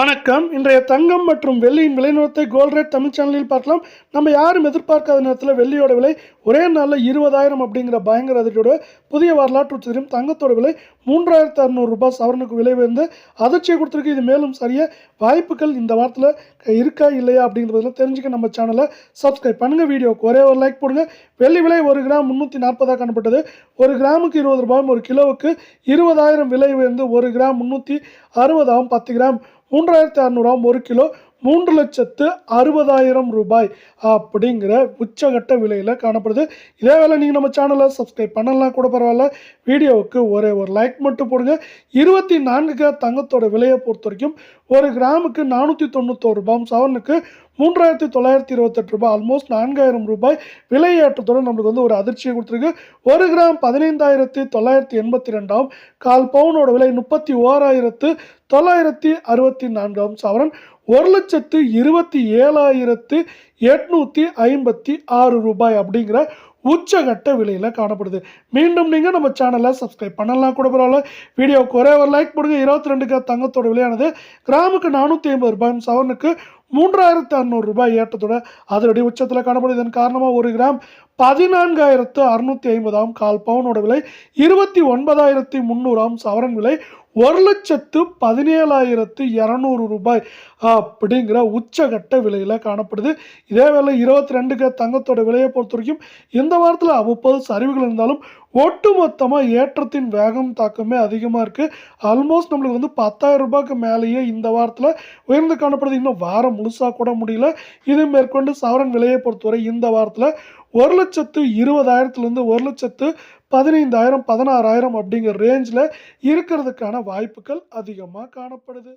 வணக்கம். இன்றைய தங்கம் மற்றும் வெள்ளியின் விலை நிலத்தை கோல்ட் ரேட் தமிழ் சேனலில் பார்க்கலாம். நம்ம யாரும் எதிர்பார்க்காத நேரத்தில் வெள்ளியோட விலை ஒரே நாளில் இருபதாயிரம் அப்படிங்கிற பயங்கர அதிர்ச்சியோட புதிய வரலாற்று தெரியும் தங்கத்தோட விலை மூன்றாயிரத்து அறநூறுரூபா சவரனுக்கு விலை உயர்ந்து அதிர்ச்சியை கொடுத்துருக்கு. இது மேலும் சரிய வாய்ப்புகள் இந்த வாரத்தில் இருக்கா இல்லையா அப்படிங்கிறதுல தெரிஞ்சுக்க நம்ம சேனலை சப்ஸ்கிரைப் பண்ணுங்கள் வீடியோக்கு ஒரே ஒரு லைக் போடுங்க. வெள்ளி விலை ஒரு கிராம் முந்நூற்றி நாற்பதாக காணப்பட்டது. ஒரு கிராமுக்கு இருபது ரூபாயும் ஒரு கிலோவுக்கு இருபதாயிரம் விலை உயர்ந்து ஒரு கிராம் முந்நூற்றி அறுபதாகவும் பத்து கிராம். மூன்றாயிரத்தி அறநூறாம் ஒரு கிலோ மூன்று லட்சத்து அறுபதாயிரம் ரூபாய் அப்படிங்கிற உச்சகட்ட விலையில் காணப்படுது. இதே வேலை நீங்கள் நம்ம சேனலை சப்ஸ்கிரைப் பண்ணலாம் கூட பரவாயில்ல. வீடியோவுக்கு ஒரே ஒரு லைக் மட்டும் போடுங்க. இருபத்தி நான்கு தங்கத்தோட விலையை பொறுத்த வரைக்கும் ஒரு கிராமுக்கு நானூற்றி தொண்ணூத்தோரு ரூபாயும் சவரனுக்கு மூன்றாயிரத்தி தொள்ளாயிரத்தி இருபத்தெட்டு ரூபாய் ஆல்மோஸ்ட் நான்காயிரம் ரூபாய் விலை ஏற்றத்துடன் நம்மளுக்கு வந்து ஒரு அதிர்ச்சியை கொடுத்துருக்கு. ஒரு கிராம் பதினைந்தாயிரத்தி தொள்ளாயிரத்தி எண்பத்தி ரெண்டாம் கால் பவுனோட விலை முப்பத்தி ஓராயிரத்து தொள்ளாயிரத்தி அறுபத்தி நான்காம் சவரன் ஒரு லட்சத்து இருபத்தி ஏழாயிரத்து எட்நூற்றி ஐம்பத்தி ஆறு ரூபாய் அப்படிங்கிற உச்சகட்ட விலையில் காணப்படுது. மீண்டும் நீங்கள் நம்ம சேனலை சப்ஸ்கிரைப் பண்ணலாம் கூட பரவாயில்ல. வீடியோவுக்கு ஒரே ஒரு லைக் போடுங்க. இருபத்தி ரெண்டுக்கு தங்கத்தோட விலையானது கிராமுக்கு நானூற்றி ஐம்பது ரூபாயும் சவனுக்கு மூன்றாயிரத்து அறநூறுரூபாய் ஏற்றத்தோட அதனுடைய உச்சத்தில் காணப்படுது. இதன் காரணமாக ஒரு கிராம் பதினான்காயிரத்து அறுநூத்தி ஐம்பதாம் கால் பவுனோட விலை இருபத்தி ஒன்பதாயிரத்தி முந்நூறாம் சவரன் விலை ஒரு லட்சத்து பதினேழாயிரத்து இரநூறு ரூபாய் அப்படிங்கிற உச்சகட்ட விலையில் காணப்படுது. இதே வேலை இருபத்தி ரெண்டுக்கு தங்கத்தோட விலையை பொறுத்த வரைக்கும் இந்த வாரத்தில் அவ்வப்போது சரிவுகள் இருந்தாலும் ஒட்டுமொத்தமாக ஏற்றத்தின் வேகம் தாக்கமே அதிகமாக இருக்குது ஆல்மோஸ்ட் நம்மளுக்கு வந்து பத்தாயிரம் ரூபாய்க்கு மேலேயே இந்த வாரத்தில் உயர்ந்து காணப்படுது. இன்னும் வாரம் முழுசாக கூட முடியல. இது மேற்கொண்டு சவரன் விலையை பொறுத்தவரை இந்த வாரத்தில் ஒரு லட்சத்து இருபதாயிரத்துலேருந்து ஒரு லட்சத்து பதினைந்தாயிரம் பதினாறாயிரம் அப்படிங்கிற ரேஞ்சில் இருக்கிறதுக்கான வாய்ப்புகள் அதிகமாக காணப்படுது.